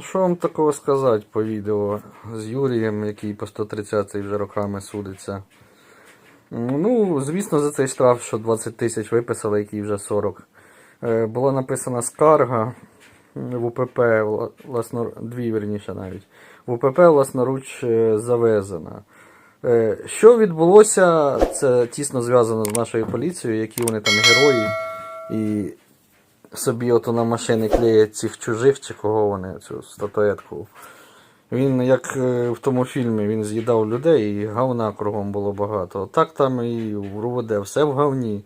Ну, що вам такого сказати по відео з Юрієм, який по 130 вже роками судиться. Ну, звісно, за цей штраф, що 20 тисяч виписали, який вже 40. Е, Була написана скарга в УПП, власно, дві верніше навіть. В УПП власноруч е, завезена. Е, Що відбулося, це тісно зв'язано з нашою поліцією, які вони там герої. І собі ото на машини клеять цих чужих чи кого вони, цю статуетку. Він, як е, в тому фільмі, він з'їдав людей і говна кругом було багато. Так там і в РУВД, все в говні.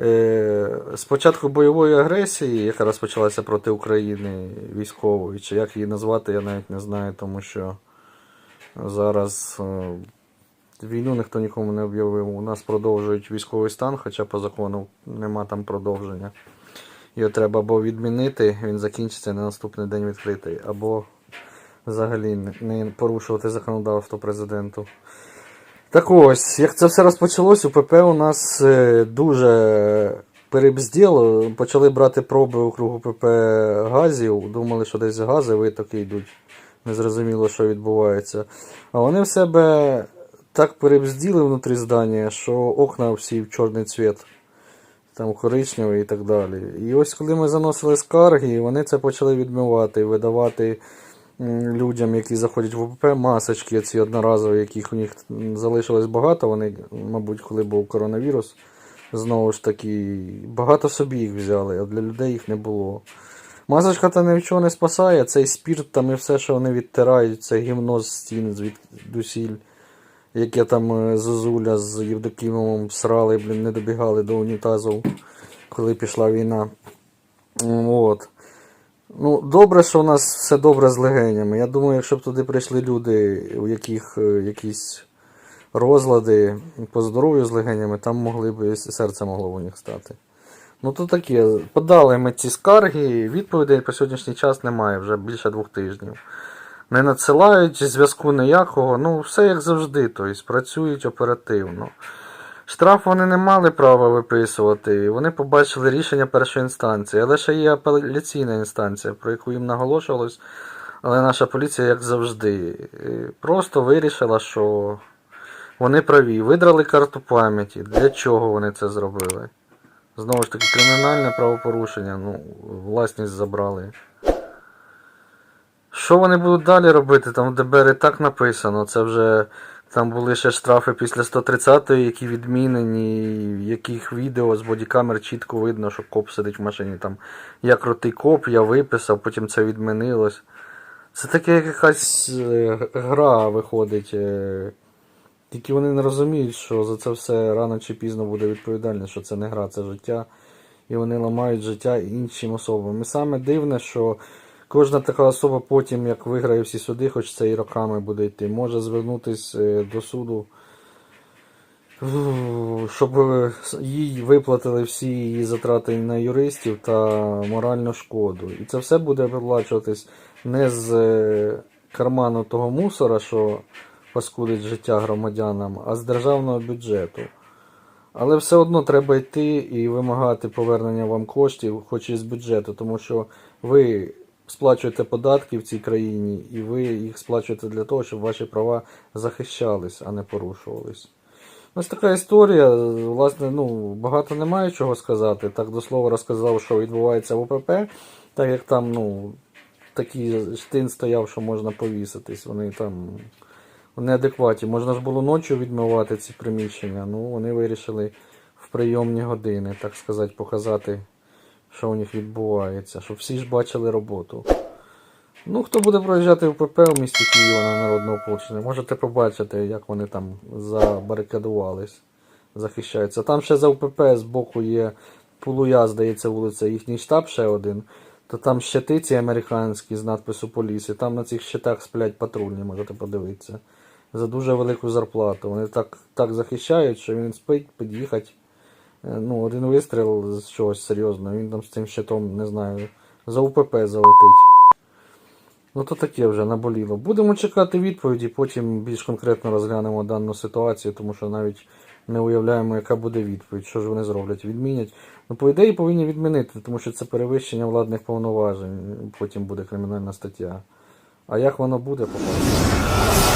Е, з початку бойової агресії, яка розпочалася проти України військової, чи як її назвати, я навіть не знаю, тому що зараз е, війну ніхто нікому не об'явив. У нас продовжують військовий стан, хоча по закону нема там продовження. Його треба або відмінити, він закінчиться на наступний день відкритий, або взагалі не- порушувати законодавство президенту. Так ось, як це все розпочалось, УПП у нас е, дуже перебзділо. Почали брати проби округ УПП газів, думали, що десь гази витоки йдуть. Незрозуміло, що відбувається. А вони в себе так перебзділи внутрі здання, що окна всі в чорний цвіт там коричневий і так далі. І ось коли ми заносили скарги, вони це почали відмивати, видавати людям, які заходять в ОПП, масочки ці одноразові, яких у них залишилось багато. Вони, мабуть, коли був коронавірус, знову ж таки, багато собі їх взяли, а для людей їх не було. Масочка та нічого не спасає, цей спірт там і все, що вони відтирають, це гімно з стін звідусіль яке там е, Зозуля з Євдокімовим срали, блін, не добігали до унітазу, коли пішла війна. От. Ну, добре, що у нас все добре з легенями. Я думаю, якщо б туди прийшли люди, у яких е, якісь розлади по здоров'ю з легенями, там могли б серце могло б у них стати. Ну то таке, подали ми ці скарги, відповідей по сьогоднішній час немає вже більше двох тижнів не надсилають зв'язку ніякого. Ну, все як завжди, тобто працюють оперативно. Штраф вони не мали права виписувати, вони побачили рішення першої інстанції, але ще є апеляційна інстанція, про яку їм наголошувалось. Але наша поліція, як завжди, просто вирішила, що вони праві. Видрали карту пам'яті. Для чого вони це зробили? Знову ж таки, кримінальне правопорушення, ну, власність забрали. Що вони будуть далі робити? Там в ДБР і так написано. Це вже там були ще штрафи після 130-ї, які відмінені, яких відео з бодікамер чітко видно, що коп сидить в машині. Там я крутий коп, я виписав, потім це відмінилось. Це таке як якась е, гра виходить. е. Тільки вони не розуміють, що за це все рано чи пізно буде відповідальність, що це не гра, це життя. І вони ламають життя іншим особам. І саме дивне, що кожна така особа потім, як виграє всі суди, хоч це і роками буде йти, може звернутися е, до суду, щоб е, їй виплатили всі її затрати на юристів та моральну шкоду. І це все буде виплачуватись не з е, карману того мусора, що паскудить життя громадянам, а з державного бюджету. Але все одно треба йти і вимагати повернення вам коштів, хоч і з бюджету, тому що ви сплачуєте податки в цій країні, і ви їх сплачуєте для того, щоб ваші права захищались, а не порушувались. Ось така історія. Власне, ну, багато немає чого сказати. Так до слова розказав, що відбувається в ОПП, так як там, ну, такий штин стояв, що можна повіситись. Вони там в неадекваті. Можна ж було ночі відмивати ці приміщення. Ну, вони вирішили в прийомні години, так сказати, показати, що у них відбувається, щоб всі ж бачили роботу. Ну, хто буде проїжджати в ПП в місті Києва на народного ополчення, можете побачити, як вони там забарикадувались, захищаються. Там ще за УПП з боку є Пулуя, здається, вулиця, їхній штаб ще один. То там щити ці американські з надпису поліси. Там на цих щитах сплять патрульні, можете подивитися. За дуже велику зарплату. Вони так, так захищають, що він спить, під'їхати. Е, Ну, один вистріл з чогось серйозного, він там з цим щитом, не знаю, за УПП залетить. Ну то таке вже наболіло. Будемо чекати відповіді, потім більш конкретно розглянемо дану ситуацію, тому що навіть не уявляємо, яка буде відповідь, що ж вони зроблять, відмінять. Ну, по ідеї повинні відмінити, тому що це перевищення владних повноважень, потім буде кримінальна стаття. А як воно буде, побачимо.